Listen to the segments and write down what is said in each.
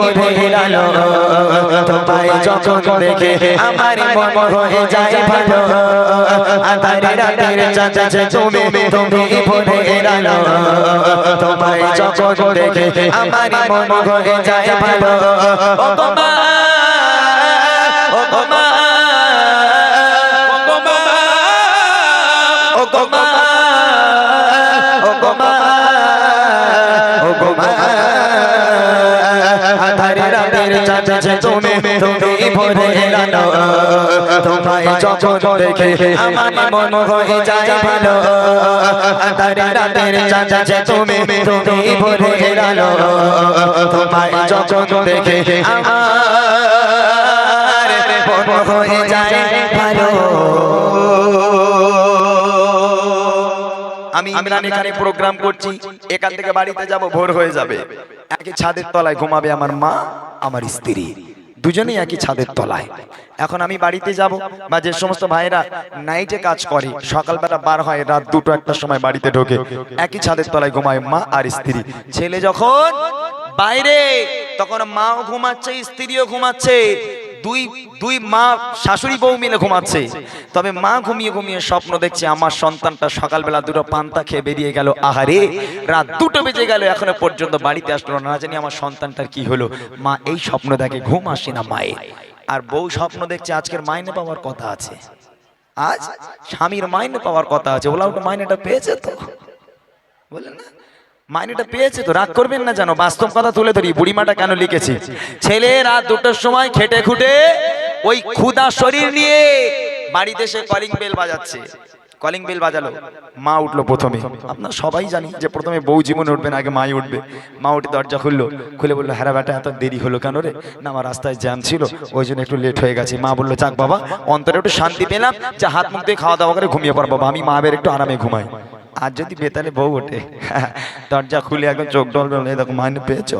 ভরে আলো তোমায় যখন দেখে আমার মন হয়ে যায় ভালো। আধারে রাতের চাচা তুমি তুমি ভরে আলো তোমায় যখন দেখে আমার মন হয়ে যায় ভালো। ও গো রাতের চাচা তুমি তুমি ভরে এলো তোমায় যখন দেখে আমার মন হয়ে যায় ভালো। আধারে রাতের চাচা তুমি তুমি ভরে এলো তোমায় যখন দেখে আমার মন হয়ে যায় ভালো। আমি ইমরান এখানে প্রোগ্রাম করছি, এখান থেকে বাড়িতে যাব, ভোর হয়ে যাবে। একই ছাদের তলায় ঘুমাবে আমার মা, আমার স্ত্রী। দুজনেই একই ছাদের তলায়। এখন আমি বাড়িতে যাব, বা যে সমস্ত ভাইরা নাইটে কাজ করে, সকালবেলা বার হয়, রাত দুটো একটা সময় বাড়িতে ঢোকে, একই ছাদের তলায় ঘুমায় মা আর স্ত্রী। ছেলে যখন বাইরে, তখন মাও ঘুমাচ্ছে, স্ত্রীও ঘুমাচ্ছে। দুই দুই মা শাশুড়ি বউ মিলে ঘুমাচ্ছে। তবে মা ঘুমিয়ে ঘুমিয়ে স্বপ্ন দেখছে, আমার সন্তানটা সকালবেলা দুটো পান্তা খেয়ে বেরিয়ে গেল। আহারে, রাত দুটো বেজে গেল, এখনও পর্যন্ত বাড়িতে আসলো না। জানি আমার সন্তানটার কি হলো। মা এই স্বপ্ন দেখে ঘুম আসে না মায়ের। আর বউ স্বপ্ন দেখছে, আজকের মাইনে পাওয়ার কথা আছে। আজ স্বামীর মাইনে পাওয়ার কথা আছে। ওলা ওটা মাইনেটা পেয়েছে তো? বলেন না? মাইনেটা পেয়েছে তো, রাগ করবেন না জানো বাস্তব কথা তুলে ধরি, বুড়িমাটা কেন লিখেছি? ছেলে রাত দুটোর সময় খেটে খুটে ওই ক্ষুদা শরীর নিয়ে বাড়িতে সে কলিং বেল বাজাচ্ছে। কলিং বেল বাজালো। মা উঠল প্রথমে। আপনার সবাই জানি যে প্রথমে বউ জীবনে উঠবে না, আগে মাই উঠবে। মা উঠে দরজা খুললো, খুলে বলল হ্যাঁ বেটা, এত দেরি হলো কেন রে? না, আমার রাস্তায় জ্যাম ছিল, ওই জন্য একটু লেট হয়ে গেছে। মা বলল, যাক বাবা, অন্তরে একটু শান্তি পেলাম, যে হাত মুখ দিয়ে খাওয়া দাওয়া করে ঘুমিয়ে পড় বাবা। আমি মা বের একটু আরামে ঘুমাই। আর যদি বেতালে বউ ওঠে, দরজা খুলে একদম চোখ ডল ডল দেখো মাইনে পেয়েছ।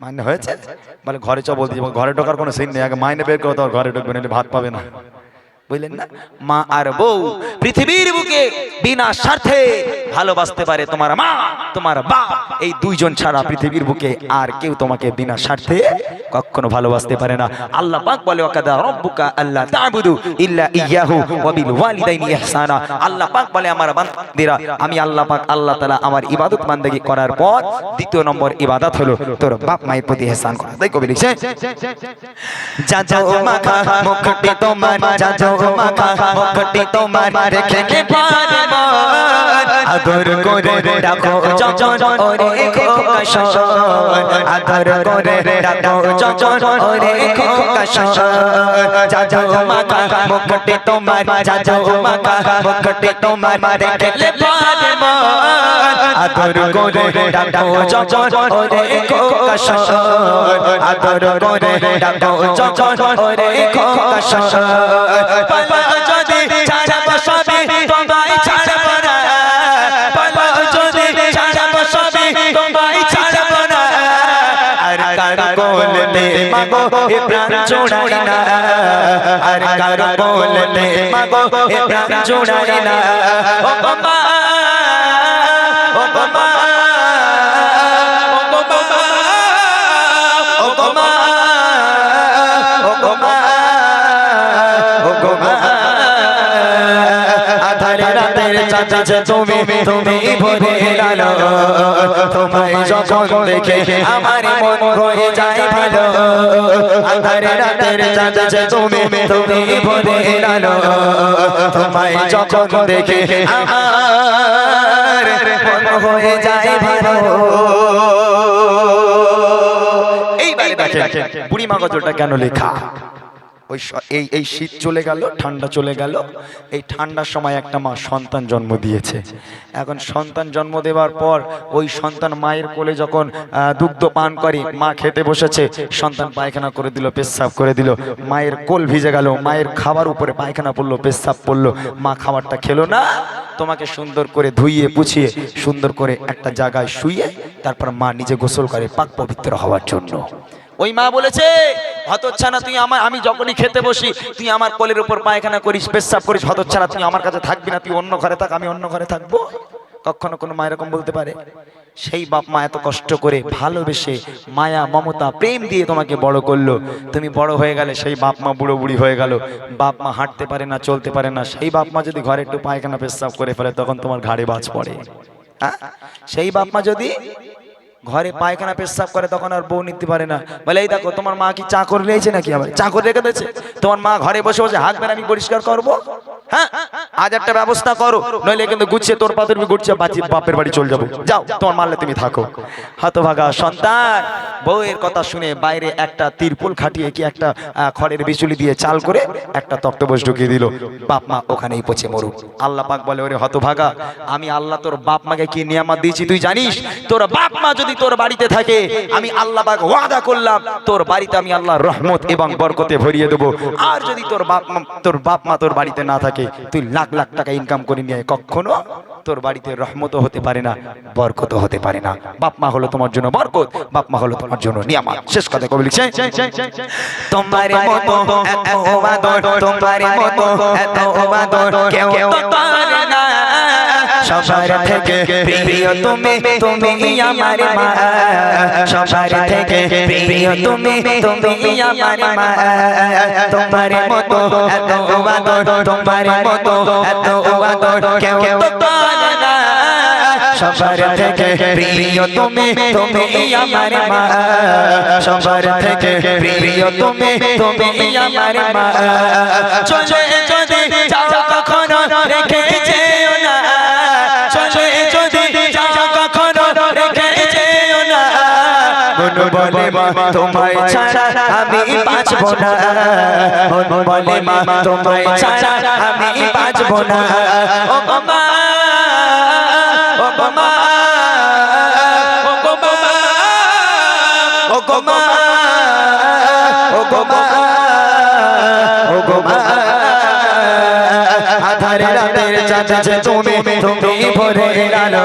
মাইনে হয়েছে? বলে ঘরে চ বলতে ঘরে ঢোকার কোনো সিন নেই, আগে মাইনে বের করে তো ঘরে ঢুকবে, নাহলে ভাত পাবে না। বুঝলেন না মা আর বউ পৃথিবীর বুকে বিনা স্বার্থে ভালোবাসতে পারে তোমার মা তোমার বাপ। এই দুইজন ছাড়া পৃথিবীর বুকে আর কেউ তোমাকে বিনা স্বার্থে কখনো ভালোবাসতে পারে না। আল্লাহ পাক বলে ওয়াকাদা রব্বুকা আল্লাহ তা'বুদু ইল্লা ইয়াহু ওয়া বিল ওয়ালিদাইনি ইহসানা। আল্লাহ পাক বলে আমার বান্দারা আমি আল্লাহ পাক আল্লাহ তাআলা আমার ইবাদত বান্দাগি করার পর দ্বিতীয় নম্বর ইবাদত হলো তোর বাপ মায়ের প্রতি ইহসান করা। তাই কবি লিখছে যা যাও মাখা মুখটি তোমার যা যাও মাখা মুখটি তোমার রেখে পারে আদর করে রাখো যজন ওরে খোকা শোন আদর করে রাখো যজন ওরে খোকা শোন যা যাও মাখা মুখটি তোমার যাও মাখা মুখটি তোমার রেখে পারে আদর করে রাখো যজন ওরে খোকা শোন আদর করে রাখো যজন ওরে খোকা শোন পালা যদি ছাড়ব সবই, তোমায় ছাড়ব না। পালা যদি ছাড়ব সবই, তোমায় ছাড়ব না। আর কার কোলতে মাগো এ প্রাণ জোড়াই না। আর কার কোলতে মাগো এ প্রাণ জোড়াই না। ও গো ও গো চাচা তুমি তুমি ভরে লালো তোমায় যখন দেখে আমার মন হয়ে যায় ভালো। আধারে রাতের চাচা তুমি তুমি ভরে তোমায় যখন দেখে আমার মন হয়ে যায় ভালো। বুড়ি মা গজলটা কেন লেখা? ওই এই এই শীত চলে গেল, ঠান্ডা চলে গেল। এই ঠান্ডার সময় একটা মা সন্তান জন্ম দিয়েছে। এখন সন্তান জন্ম দেওয়ার পর ওই সন্তান মায়ের কোলে যখন দুগ্ধ পান করে, মা খেতে বসেছে, সন্তান পায়খানা করে দিল, পেশাব করে দিল। মায়ের কোল ভিজে গেল, মায়ের খাবার উপরে পায়খানা পড়ল, পেশাব পড়ল। মা খাবারটা খেলো না, তোমাকে সুন্দর করে ধুইয়ে, পুছিয়ে, সুন্দর করে একটা জায়গায় শুয়ে তারপর মা নিজে গোসল করে পাক পবিত্র হওয়ার জন্য। ওই মা বলেছে হতচ্ছানা তুই আমার, আমি যখনই খেতে বসি, তুই আমার কোলের উপর পায়খানা করিস, পেশাব করিস হতচ্ছানা তুই আমার কাছে থাকবি না, তুই অন্য ঘরে থাক, আমি অন্য ঘরে থাকব। কখনো কোনো মা এরকম বলতে পারে, সেই বাপ মা এত কষ্ট করে ভালোবেসে মায়া, মমতা, প্রেম দিয়ে তোমাকে বড় করল। তুমি বড় হয়ে গেলে সেই বাপ মা বুড়ো বুড়ি হয়ে গেল। বাপ মা হাঁটতে পারে না, চলতে পারে না, সেই বাপ মা যদি ঘরে একটু পায়খানা, পেশাব করে ফেলে, তখন তোমার ঘাড়ে বাজ পড়ে? সেই বাপ মা যদি ঘরে পায়খানা পেশাব করে, তখন আর বউ নিতে পারে না। বলে, এই দেখো, তোমার মা কি চা করে নাকি আবার? চা করে রেখে দিয়েছে। তোমার মা ঘরে বসে বসে হাত বের আমি পরিষ্কার করব? হ্যাঁ? আজ একটা ব্যবস্থা করো, নইলে কিন্তু গুছিয়ে তোর গুছিয়ে বাপের বাড়ি চলে যাও, তোমার মারলে তুমি থাকো। হতভাগা সন্তান, বউয়ের কথা শুনে বাইরে একটা তিরপুল খাটিয়ে কি একটা খড়ের বিচুলি দিয়ে চাল করে একটা তক্তবোস ঢুকিয়ে দিল। বাপ মা ওখানেই পচে মরুক। আল্লাহ পাক বলে, ওরে হতভাগা, আমি আল্লাহ তোর বাপ মাকে কি নিয়ামত দিয়েছি তুই জানিস? তোর বাপ মা যদি তোর বাড়িতে থাকে আমি আল্লাহ পাক ওয়াদা করলাম তোর বাড়িতে আমি আল্লাহর রহমত এবং বরকতে ভরিয়ে দেবো। আর যদি তোর বাপ মা তোর বাপ মা তোর বাড়িতে না থাকে তুই লাখ লাখ টাকা ইনকাম করে নিয়ে কখনো তোর বাড়িতে রহমতও হতে পারে না বরকতও হতে পারে না। বাপ মা হলো তোমার জন্য বরকত বাপ মা হলো তোমার জন্য নিয়ামত। শেষ কথা কবি লিখছে তোমার মতো এত ওবাদর তোমার মতো এত ওবাদর কেউ না সবার থেকে প্রিয় তুমি তুমি আমার মা। সবার থেকে প্রিয় তুমি তুমি আমার মা। তোমার মতো এত ওবাদর তোমার মতো এত ওবাদর কেউ তো পারে না। সবার থেকে প্রিয় তুমি তুমি আমার মা। সবার থেকে প্রিয় তুমি তুমি আমার মা। চলে মা তোমায় ছাড়া আমি বাঁচব না। বলে মা তোমায় ছাড়া আমি বাঁচব না। ও মা ও মা ও মা ও মা ও মা ও মা। আধারে রাতের চাঁদে তুমি তুমি ভরে আলো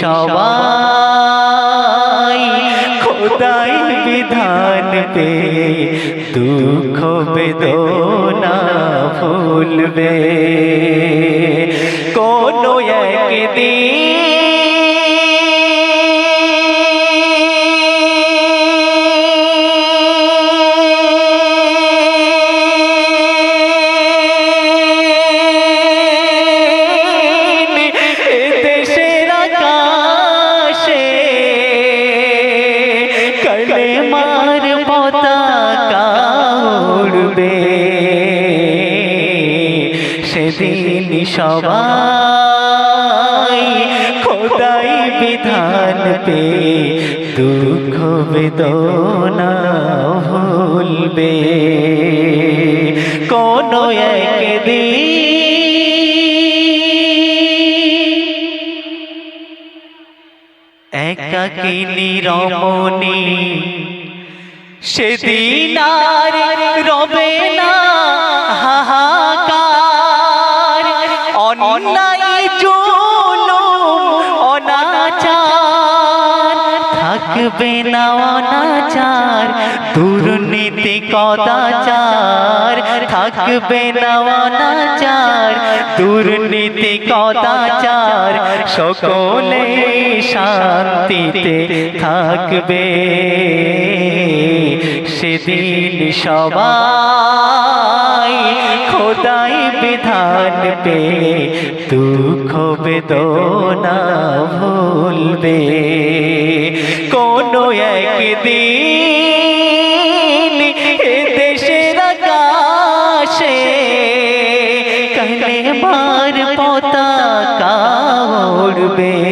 সবাই খোদাই বিধান পে দুঃখ বেদনা ভুলবে। উড়বে সেদিন সবাই খোদাই বিধান পে দুঃখ বেদনা ভুলবে। কোনো একদিন একাকিনী রমণী সেদিন আর রবে না হাহাকার। অন্যায় জুলুম, অনাচার। থাকবে না অনাচার, দুর্নীতি, কদাচার। থাকবে না অনাচার, দুর্নীতি, কদাচার। সকলে শান্তিতে থাকবে। সেদিন সবাই, খোদাই বিধান পে দুঃখ বেদনা ভুলবে। কোনো একদিন এ দেশের আকাশে কালে মার পতাকা উড়বে।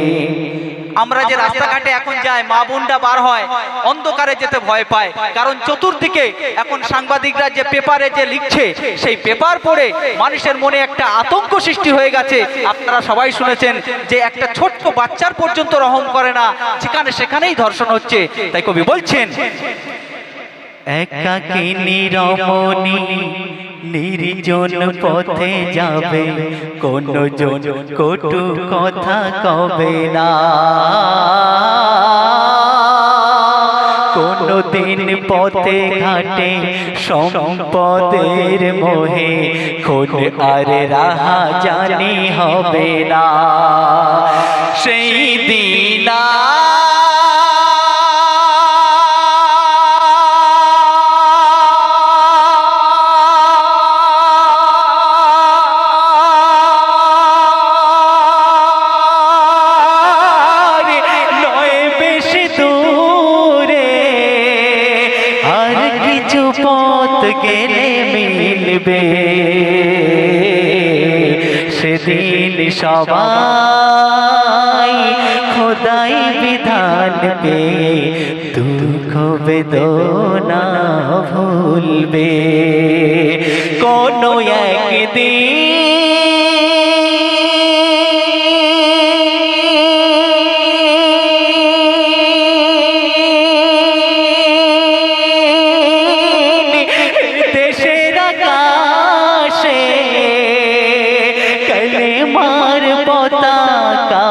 আমরা যে রাস্তাঘাটে এখন যাই মা বোনটা বার হয় অন্ধকারে যেতে ভয় পায়। কারণ চতুর্দিকে এখন সাংবাদিকরা যে পেপারে যে লিখছে সেই পেপার পড়ে মানুষের মনে একটা আতঙ্ক সৃষ্টি হয়ে গেছে। আপনারা সবাই শুনেছেন যে একটা ছোট্ট বাচ্চার পর্যন্ত রহম করে না যেখানে সেখানেই ধর্ষণ হচ্ছে। তাই কবি বলছেন একাকিনী রমণী নির্জন পথে যাবে, কোন জন কটু কথা কবে না। কোনো দিন পথে ঘাটে সম্পদের মোহে খোঁজ আর রাহা জানি হবে না। সেই দিনা সবাই খোদাই বিধান পে দুঃখ বেদনা ভুলবে। কোনো একদিন পতাকা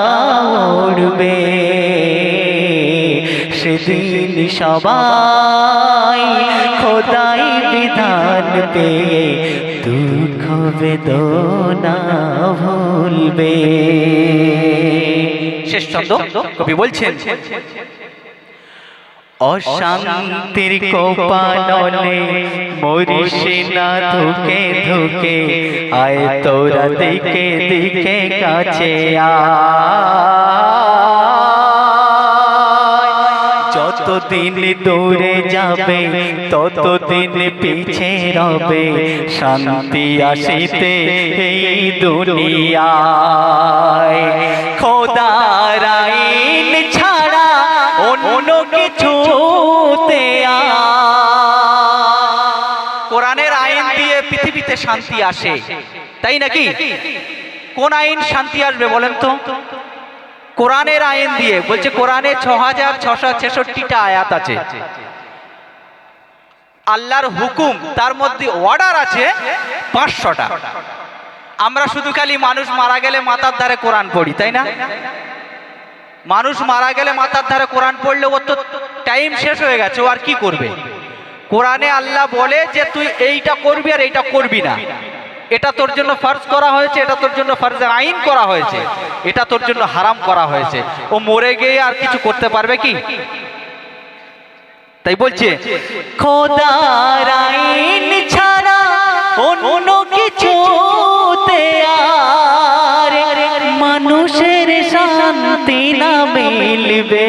উড়বে। সেদিন সবাই খোদাই বিধান পে দুঃখ বেদনা ভুলবে। শেষ শব্দ কবি বলছেন অশান্তির কোপাননে মরিষি না ধুকে ধুকে আয় তোরা দিকে দিকে কাছে। যতদিন দূরে যাবে, ততদিন পিছে রবে, শান্তি আসিতে এই দুনিয়ায় খোদার আইন ছাড়া অন্য কিছুতে আইন দিয়ে পৃথিবীতে শান্তি আসে? তাই নাকি? কোন আইন শান্তি আসবে বলেন তো? কোরআনের আইন দিয়ে, বলছে কোরআনে ছ হাজার ছশো ছেষট্টিটা আয়াত আছে। আল্লাহর হুকুম, তার মধ্যে অর্ডার আছে পাঁচশোটা। আমরা শুধু খালি মানুষ মারা গেলে মাথার ধারে কোরআন পড়ি, তাই না? মানুষ মারা গেলে মাথার ধারে কোরআন পড়লে ওর তো টাইম শেষ হয়ে গেছে, ও আর কি করবে? কোরআনে আল্লাহ বলে যে তুই এইটা করবি আর এইটা করবি না। এটা তোর জন্য ফার্জ করা হয়েছে, এটা তোর জন্য ফার্জের আইন করা হয়েছে, এটা তোর জন্য হারাম করা হয়েছে। ও মরে গিয়ে আর কিছু করতে পারবে কি? তাই বলছে মানুষের শান্তি না মিলবে।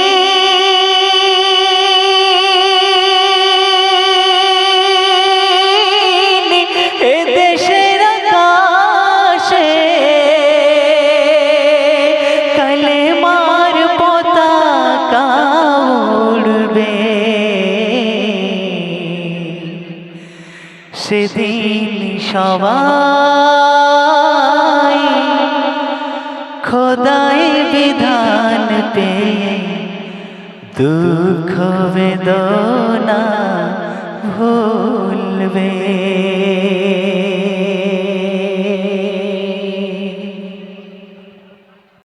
সবাই খোদাই বিধান পে দুঃখ বেদনা ভুলবে।